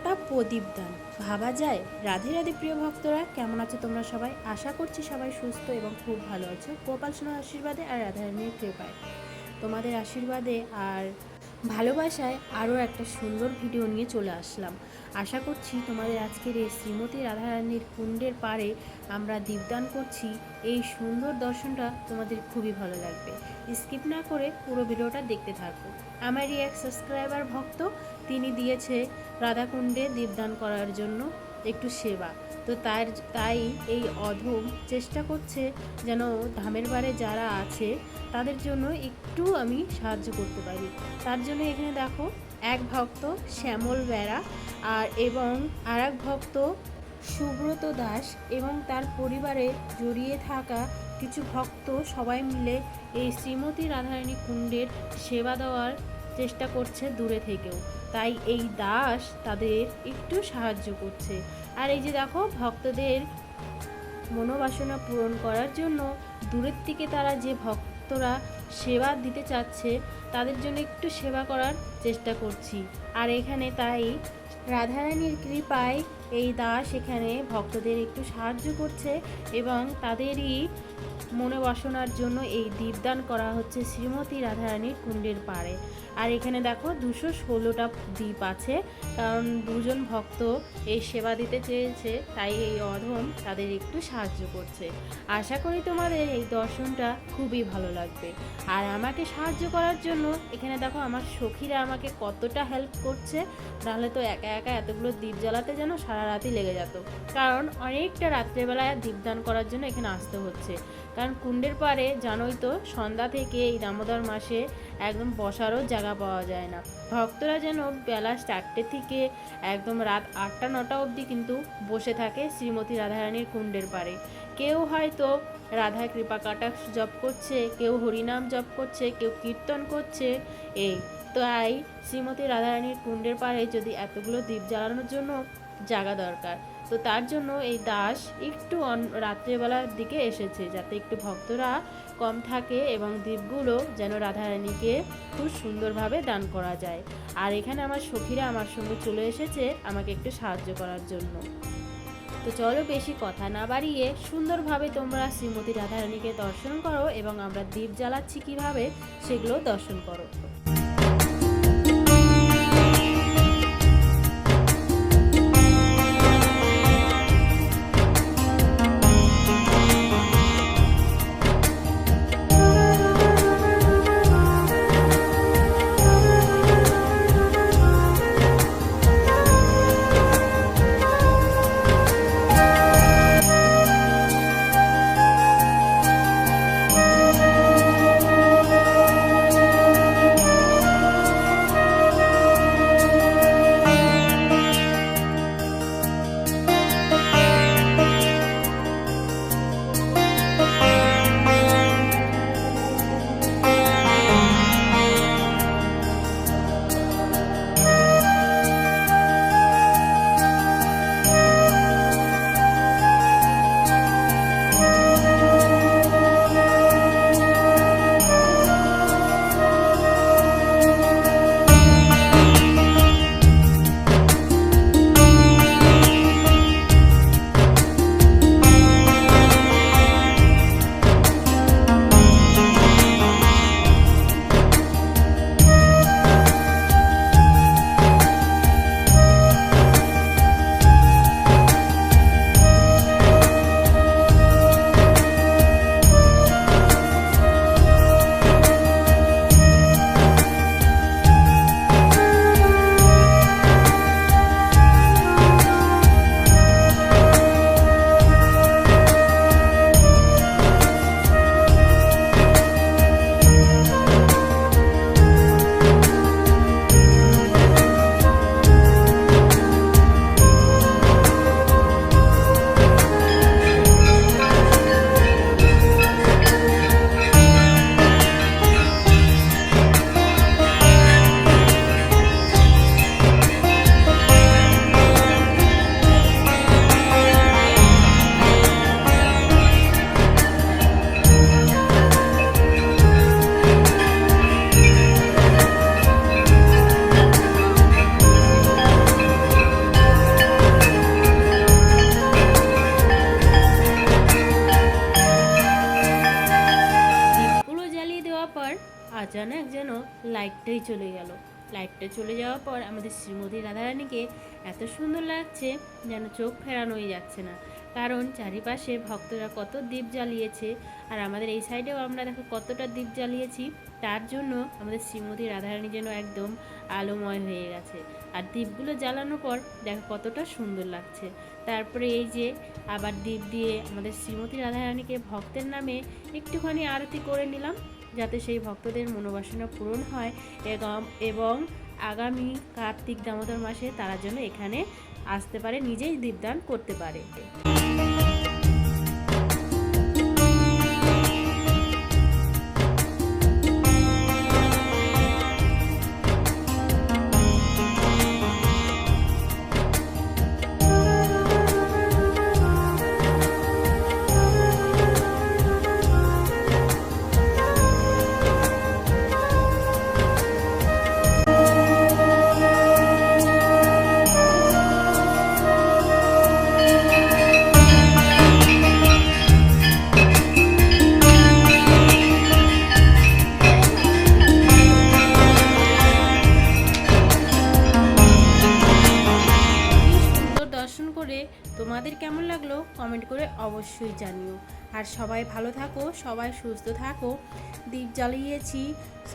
হালকা প্রদীপ দান। ভাবা যায়, রাধে রাধে প্রিয় ভক্তরা, কেমন আছো তোমরা সবাই? আশা করছি সবাই সুস্থ এবং খুব ভালো আছো। গোপাল সোনার আশীর্বাদে আর রাধারানীর কৃপায়। তোমাদের আশীর্বাদে আর ভালোবাসায় আরও একটা সুন্দর ভিডিও নিয়ে চলে আসলাম। আশা করছি তোমাদের আজকের এই শ্রীমতী রাধারানীর কুণ্ডের পাড়ে আমরা দীপদান করছি। এই সুন্দর দর্শনটা তোমাদের খুবই ভালো লাগবে। স্কিপ না করে পুরো ভিডিওটা দেখতে থাকো। আমারই এক সাবস্ক্রাইবার ভক্ত তিনি দিয়েছে রাধাকুণ্ডে দীপদান করার জন্য একটু সেবা। তো তার, তাই এই অধম চেষ্টা করছে যেন ধামের বারে যারা আছে তাদের জন্য একটু আমি সাহায্য করতে পারি। তার জন্য এখানে দেখো, এক ভক্ত শ্যামল বেড়া আর এবং আর এক ভক্ত সুব্রত দাস এবং তার পরিবারে জড়িয়ে থাকা কিছু ভক্ত সবাই মিলে এই শ্রীমতী রাধারানী কুণ্ডের সেবা দেওয়ার চেষ্টা করছে দূরে থেকেও। তাই এই দাস তাদের একটু সাহায্য করছে। আর এই যে দেখো, ভক্তদের মনোবাসনা পূরণ করার জন্য দূরের থেকে তারা যে ভক্তরা সেবা দিতে চাচ্ছে, তাদের জন্য একটু সেবা করার চেষ্টা করছি। আর এখানে তাই রাধারানীর কৃপায় এই দাস এখানে ভক্তদের একটু সাহায্য করছে এবং তাদেরই মনে বাসনার জন্য এই দীপদান করা হচ্ছে শ্রীমতী রাধারানীর কুণ্ডের পাড়ে। আর এখানে দেখো দুশো ষোলোটা দ্বীপ আছে। কারণ দুজন ভক্ত এই সেবা দিতে চেয়েছে, তাই এই অধম তাদের একটু সাহায্য করছে। আশা করি তোমাদের এই দর্শনটা খুবই ভালো লাগবে। আর আমাকে সাহায্য করার জন্য এখানে দেখো আমার সখীরা আমাকে কতটা হেল্প করছে। নাহলে তো একা একা এতগুলো দ্বীপ জ্বালাতে যেন সারা রাতই লেগে যেত। কারণ অনেকটা রাত্রেবেলায় দীপদান করার জন্য এখানে আসতে হচ্ছে। কারণ কুণ্ডের পাড়ে জানোই তো, সন্ধ্যা থেকে এই দামোদর মাসে একদম বসারও জায়গা পাওয়া যায় না। ভক্তরা যেন বেলা চারটে থেকে একদম রাত আটটা, নটা অবধি কিন্তু বসে থাকে শ্রীমতী রাধারানীর কুণ্ডের পাড়ে। কেউ হয়তো রাধা কৃপা কাটাক্ষ জপ করছে, কেউ হরিনাম জপ করছে, কেউ কীর্তন করছে, এই। তাই শ্রীমতী রাধারানীর কুণ্ডের পাড়ে যদি এতগুলো দ্বীপ জ্বালানোর জন্য জায়গা দরকার। তো তার জন্য এই দাস একটু রাত্রেবেলার দিকে এসেছে যাতে একটু ভক্তরা কম থাকে এবং দ্বীপগুলো যেন রাধারানীকে খুব সুন্দরভাবে দান করা যায়। আর এখানে আমার সখীরা আমার সঙ্গে চলে এসেছে আমাকে একটু সাহায্য করার জন্য। তো চলো বেশি কথা না বাড়িয়ে সুন্দরভাবে তোমরা শ্রীমতী রাধারানীকে দর্শন করো এবং আমরা দ্বীপ জ্বালাচ্ছি কীভাবে সেগুলো দর্শন করো। আচানক যেন লাইটটাই চলে গেল। লাইটটা চলে যাওয়ার পর আমাদের শ্রীমতী রাধারানীকে এত সুন্দর লাগছে যেন চোখ ফেরানোই যাচ্ছে না। কারণ চারিপাশে ভক্তরা কত দ্বীপ জ্বালিয়েছে আর আমাদের এই সাইডেও আমরা দেখো কতটা দ্বীপ জ্বালিয়েছি, তার জন্য আমাদের শ্রীমতী রাধারানী যেন একদম আলোময় হয়ে গেছে। আর দ্বীপগুলো জ্বালানোর পর দেখো কতটা সুন্দর লাগছে। তারপরে এই যে আবার দ্বীপ দিয়ে আমাদের শ্রীমতী রাধারানীকে ভক্তের নামে একটুখানি আরতি করে নিলাম। যাতে সেই ভক্তদের মনোবাসনা পূরণ হয় এবং এবং আগামী কার্তিক দামোদর মাসে তারা যেন এখানে আসতে পারে, নিজেই দীপদান করতে পারে। জানিও। আর সবাই ভালো থাকো, সবাই সুস্থ থাকো। দ্বীপ জ্বালিয়েছি।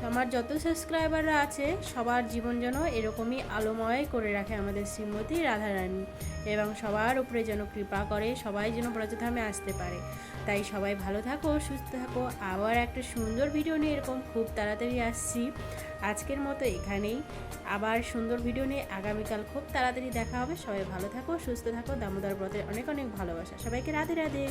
আমার যত সাবস্ক্রাইবাররা আছে, সবার জীবন যেন এরকমই আলোময় করে রাখে আমাদের শ্রীমতী রাধারানী। এবং সবার উপরে যেন কৃপা করে, সবাই যেন ব্রজধামে আসতে পারে। তাই সবাই ভালো থাকো, সুস্থ থাকো। আবার একটা সুন্দর ভিডিও নিয়ে এরকম খুব তাড়াতাড়ি আসছি। আজকের মতো এখানেই। আবার সুন্দর ভিডিও নিয়ে আগামীকাল খুব তাড়াতাড়ি দেখা হবে। সবাই ভালো থাকো, সুস্থ থাকো। দামোদর ব্রতের অনেক অনেক ভালোবাসা। সবাইকে রাধে রাধে।